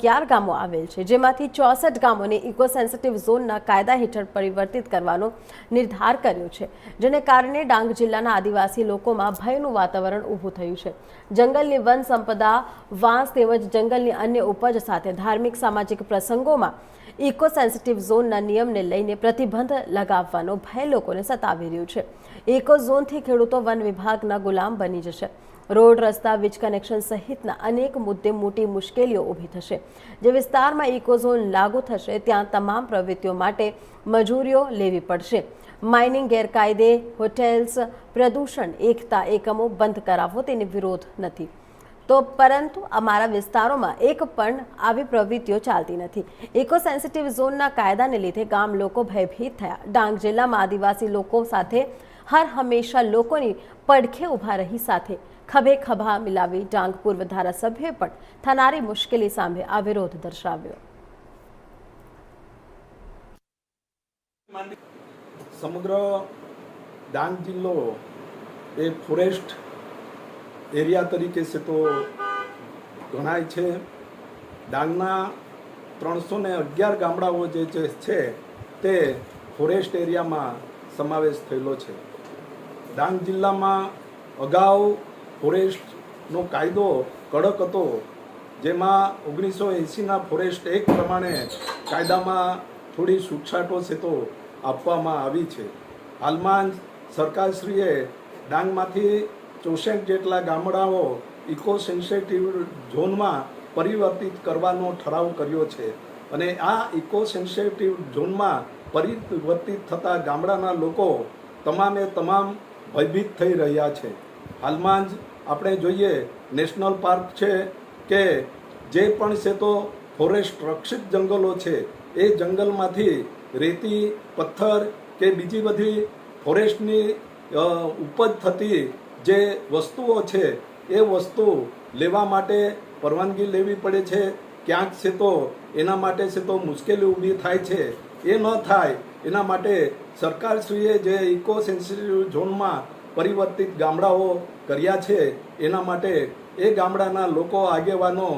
અગિયાર ગામો આવેલ છે, જેમાંથી ચોસઠ ગામોને ઇકો સેન્સિટિવ ઝોનના કાયદા હેઠળ પરિવર્તિત કરવાનો નિર્ધાર કર્યો છે, જેને કારણે ડાંગ જિલ્લાના આદિવાસી લોકોમાં ભયનું વાતાવરણ ઊભું થયું છે. જંગલની વન સંપદા, વાંસ તેમજ જંગલની અન્ય ઉપજ સાથે ધાર્મિક સામાજિક પ્રસંગોમાં ઇકો સેન્સિટિવ ઝોનના નિયમને લઈને પ્રતિબંધ લગાવવાનો ભય લોકોને સતાવી રહ્યું છે. ઇકો ઝોનથી ખેડૂતો વન વિભાગના ગુલામ બની જશે. રોડ, રસ્તા, વીજ કનેક્શન સહિતના અનેક મુદ્દે મોટી મુશ્કેલીઓ ઊભી થશે. જે વિસ્તારમાં ઇકોઝોન લાગુ થશે, ત્યાં તમામ પ્રવૃત્તિઓ માટે મજૂરીઓ લેવી પડશે. માઇનિંગ ગેરકાયદે, હોટેલ્સ, પ્રદૂષણ, એકતા એકમો બંધ કરાવવો તેની વિરોધ નથી. તો પરંતુ અમારા વિસ્તારોમાં એક પણ આવી પ્રવૃત્તિઓ ચાલતી નથી. ઇકો સેન્સિટિવ ઝોનના કાયદાને લીધે ગામ લોકો ભયભીત થયા. ડાંગ જિલ્લામાં આદિવાસી લોકો સાથે, હર હંમેશા લોકોની પડખે ઊભા રહી સાથે. ખભે ખભા મિલાવી ડાંગ પૂર્વ ધારાસભ્યોએ પણ થનારી મુશ્કેલી સામે આ દર્શાવ્યો. સમગ્ર ડાંગ જિલ્લો એ ફોરેસ્ટ એરિયા તરીકે છે તો ગણાય છે. ડાંગના ત્રણસો ને અગિયાર ગામડાઓ જે છે તે ફોરેસ્ટ એરિયામાં સમાવેશ થયેલો છે. ડાંગ જિલ્લામાં અગાઉ ફોરેસ્ટનો કાયદો કડક હતો, જેમાં ઓગણીસો એંસીના ફોરેસ્ટ એક્ટ પ્રમાણે કાયદામાં થોડી છૂટછાટો છે તો આપવામાં આવી છે. હાલમાં સરકારશ્રીએ ડાંગમાંથી ચોસઠ જેટલા ગામડાઓ ઇકો સેન્સિટિવ ઝોનમાં પરિવર્તિત કરવાનો ઠરાવ કર્યો છે અને આ ઇકો સેન્સિટિવ ઝોનમાં પરિવર્તિત થતા ગામડાના લોકો તમામે તમામ ભયભીત થઈ રહ્યા છે. હાલમાં જ આપણે જોઈએ નેશનલ પાર્ક છે કે જે પણ છે તો ફોરેસ્ટ રક્ષિત જંગલો છે. એ જંગલમાંથી રેતી, પથ્થર કે બીજી બધી ફોરેસ્ટની ઉપજ થતી જે વસ્તુઓ છે, એ વસ્તુ લેવા માટે પરવાનગી લેવી પડે છે. ક્યાંક છે તો એના માટે છે તો મુશ્કેલી ઊભી થાય છે. એ ન થાય એના માટે સરકારશ્રીએ જે ઇકો સેન્સિટિવ ઝોનમાં પરિવર્તિત ગામડાઓ કર્યા છે, એના માટે એ ગામડાના લોકો આગેવાનો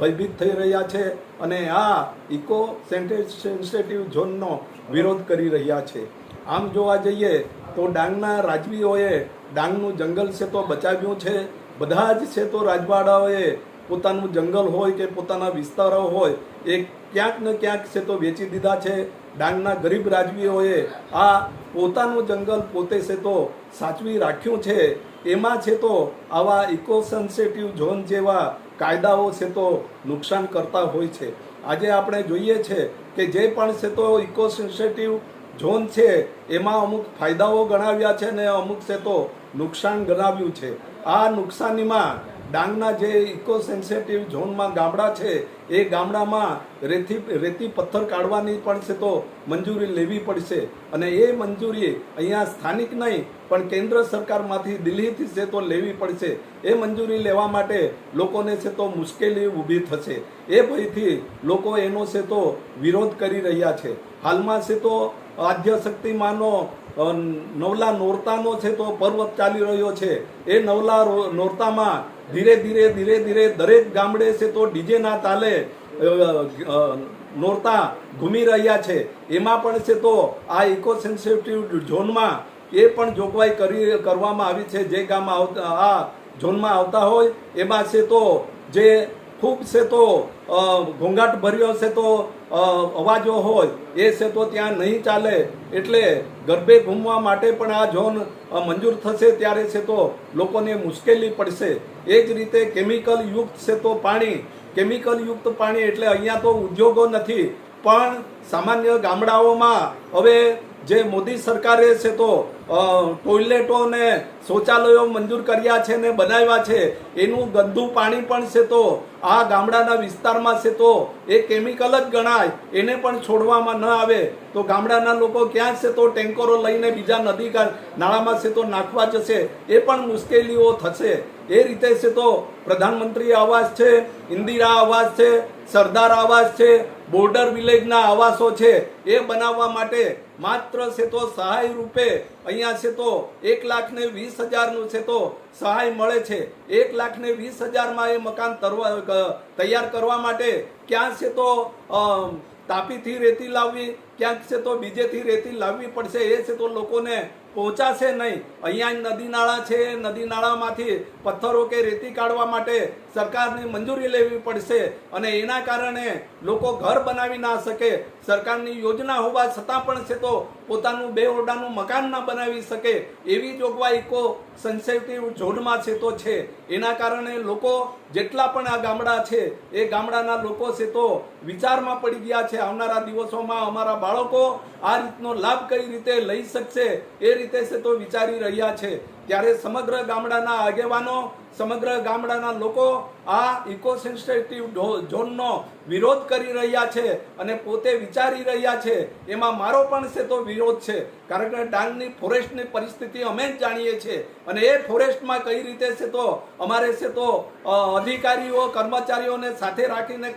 ભયભીત થઈ રહ્યા છે અને આ ઇકો સેન્સિટિવ ઝોનનો વિરોધ કરી રહ્યા છે. આમ જોવા જઈએ તો ડાંગના રાજવીઓએ ડાંગનું જંગલ છે તો બચાવ્યું છે. બધા જ છે તો રાજવાડાઓએ પોતાનું જંગલ હોય કે પોતાના વિસ્તારો હોય, એ ક્યાંક ને ક્યાંક છે તો વેચી દીધા છે. ડાંગના ગરીબ રાજવીઓએ આ પોતાનું જંગલ પોતે છે તો સાચવી રાખ્યું છે. એમાં છે તો આવા ઇકો સેન્સિટિવ ઝોન જેવા કાયદાઓ છે તો નુકસાન કરતા હોય છે. આજે આપણે જોઈએ છે કે જે પણ છે તો ઇકો સેન્સિટિવ ઝોન છે, એમાં અમુક ફાયદાઓ ગણાવ્યા છે ને અમુક છે તો નુકસાન ગણાવ્યું છે. આ નુકસાનીમાં ડાંગના જે ઇકો સેન્સેટિવ ઝોનમાં ગામડા છે એ ગામડામાં રેતી રેતી પથ્થર કાઢવાની પણ છે તો મંજૂરી લેવી પડશે. અને એ મંજૂરી અહીંયા સ્થાનિક નહીં પણ કેન્દ્ર સરકારમાંથી દિલ્હીથી છે તો લેવી પડશે. એ મંજૂરી લેવા માટે લોકોને છે તો મુશ્કેલી ઊભી થશે. એ ભયથી લોકો એનો છે તો વિરોધ કરી રહ્યા છે. હાલમાં છે તો આદ્ય શક્તિમાનો અ, નવલા નોરતાનો છે તો પર્વ ચાલી રહ્યો છે. એ નવલા નોરતામાં ધીરે ધીરે ધીરે ધીરે દરેક ગામડે છે તો ડીજેના તાલે નોરતા ઘૂમી રહ્યા છે. એમાં પણ છે તો આ ઇકો સેન્સિટિવ ઝોનમાં એ પણ જોગવાઈ કરી, કરવામાં આવી છે. જે ગામ આવતા, આ ઝોનમાં આવતા હોય, એમાં છે તો જે ખૂબ છે તો ઘોંઘાટ ભર્યો છે તો અવાજો હોય, એ છે તો ત્યાં નહીં ચાલે. એટલે ગરબે ઘૂમવા માટે પણ આ ઝોન મંજૂર થશે ત્યારે છે તો લોકોને મુશ્કેલી પડશે. એ જ રીતે કેમિકલ યુક્ત છે તો પાણી, કેમિકલ યુક્ત પાણી એટલે અહીંયા તો ઉદ્યોગો નથી, પણ સામાન્ય ગામડાઓમાં હવે જે મોદી સરકારે છે તો ટોયલેટો ને શૌચાલયો મંજૂર કર્યા છે ને બનાવ્યા છે, એનું ગંદુ પાણી પણ છે તો, આ ગામડાના વિસ્તારમાં છે તો, એ કેમિકલ જ ગણાય, એને પણ છોડવામાં ન આવે. તો ગામડાના લોકો ક્યાં છે તો ટેન્કરો લઈને બીજા નદી નાળામાં છે તો નાખવા જશે, એ પણ મુશ્કેલીઓ થશે. એ રીતે છે તો પ્રધાનમંત્રી આવાસ છે, ઇન્દિરા આવાસ છે સરદાર આવાસ છે, બોર્ડર વિલેજના આવાસો છે, એ બનાવવા માટે માત્ર છે તો સહાય રૂપે અહીંયા છે તો એક લાખ ને વીસ હજારનું છે તો સહાય મળે છે. એક લાખ ને વીસ હજારમાં એ મકાન તરવા તૈયાર કરવા માટે ક્યાં છે તો તાપીથી રેતી લાવવી, ક્યાંક છે તો બીજેથી રેતી લાવવી પડશે, એ છે તો લોકોને પહોંચાશે નહીં. અહીંયા નદી નાળા છે. નદી નાળામાંથી પથ્થરો કે રેતી કાઢવા માટે સરકારની મંજૂરી લેવી પડશે અને એના કારણે લોકો ઘર બનાવી ના શકે. સરકારની યોજના હોવા છતાં પણ છે તો પોતાનું બે ઓરડાનું મકાન ના બનાવી શકે. એવી જોગવાઈ કો સેન્સિટિવ ઝોનમાં છે તો છે. એના કારણે લોકો જેટલા પણ આ ગામડા છે, એ ગામડાના લોકો છે તો વિચારમાં પડી ગયા છે. આવનારા દિવસોમાં અમારા બાળકો આ રીતનો લાભ કઈ રીતે લઈ શકશે એ રીતે છે તો વિચારી રહ્યા છે. ત્યારે સમગ્ર ગામડાના આગેવાનો, સમગ્ર ગામડાના લોકો આ ઇકો ઝોનનો વિરોધ કરી રહ્યા છે અને પોતે વિચારી રહ્યા છે. એમાં મારો પણ છે તો વિરોધ છે. કારણ કે ડાંગની ફોરેસ્ટની પરિસ્થિતિ અમે જ જાણીએ છીએ. અને એ ફોરેસ્ટમાં કઈ રીતે છે તો અમારે છે તો અધિકારીઓ, કર્મચારીઓને સાથે રાખીને